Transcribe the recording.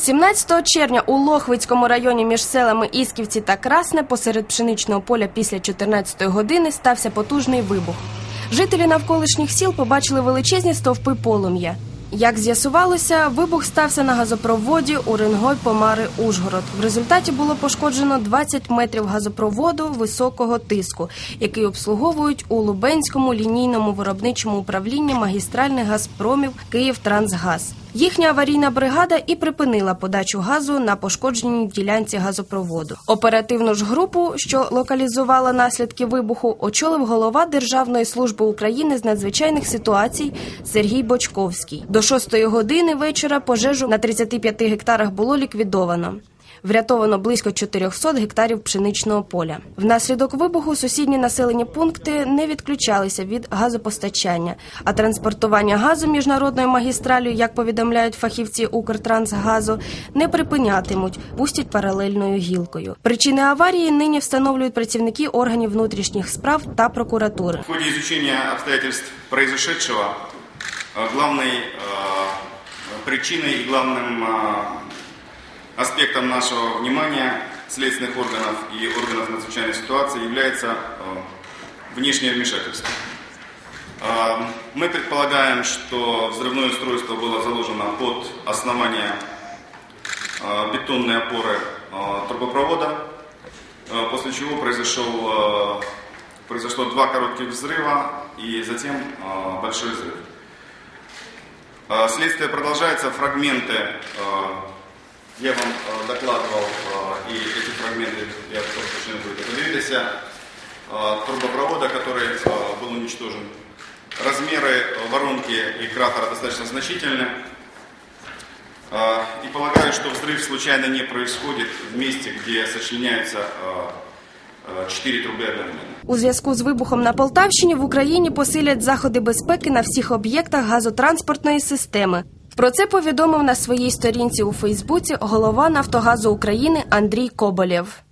17 червня у Лохвицькому районі між селами Ісківці та Красне посеред пшеничного поля після 14 години стався потужний вибух. Жителі навколишніх сіл побачили величезні стовпи полум'я. Як з'ясувалося, вибух стався на газопроводі Уренгой Помари Ужгород. В результаті було пошкоджено 20 метрів газопроводу високого тиску, який обслуговують у Лубенському лінійному виробничому управлінні магістральних газпромів Київтрансгаз. Їхня аварійна бригада і припинила подачу газу на пошкодженій ділянці газопроводу. Оперативну ж групу, що локалізувала наслідки вибуху, очолив голова Державної служби України з надзвичайних ситуацій Сергій Бочковський. До 6 години вечора пожежу на 35 гектарах було ліквідовано. Врятовано близько 400 гектарів пшеничного поля. Внаслідок вибуху сусідні населені пункти не відключалися від газопостачання, а транспортування газу міжнародною магістралю, як повідомляють фахівці Укртрансгазу, не припинятимуть, пустять паралельною гілкою. Причини аварії нині встановлюють працівники органів внутрішніх справ та прокуратури. В ходе изучения обстоятельств произошедшего э, главной э, причиной и главным э, аспектом нашего внимания следственных органов и органов надзвычайной ситуации является э, внешнее вмешательство. Э, Мы предполагаем, что взрывное устройство было заложено под основание э, бетонной опоры трубопровода, после чего произошел, произошло два коротких взрыва и затем большой взрыв. Следствие продолжается, фрагменты, я вам э, докладывал, э, и эти фрагменты, я только что не буду подивитися, э, трубопровода, который э, был уничтожен. Размеры э, воронки и кратера достаточно значительны. Э, И полагаю, что взрыв случайно не происходит в месте, где сочленяются э, э, четыре трубы одновременно. У зв'язку з вибухом на Полтавщині в Україні посилять заходи безпеки на всіх об'єктах газотранспортної системи. Про це повідомив на своїй сторінці у Фейсбуці голова Нафтогазу України Андрій Коболєв.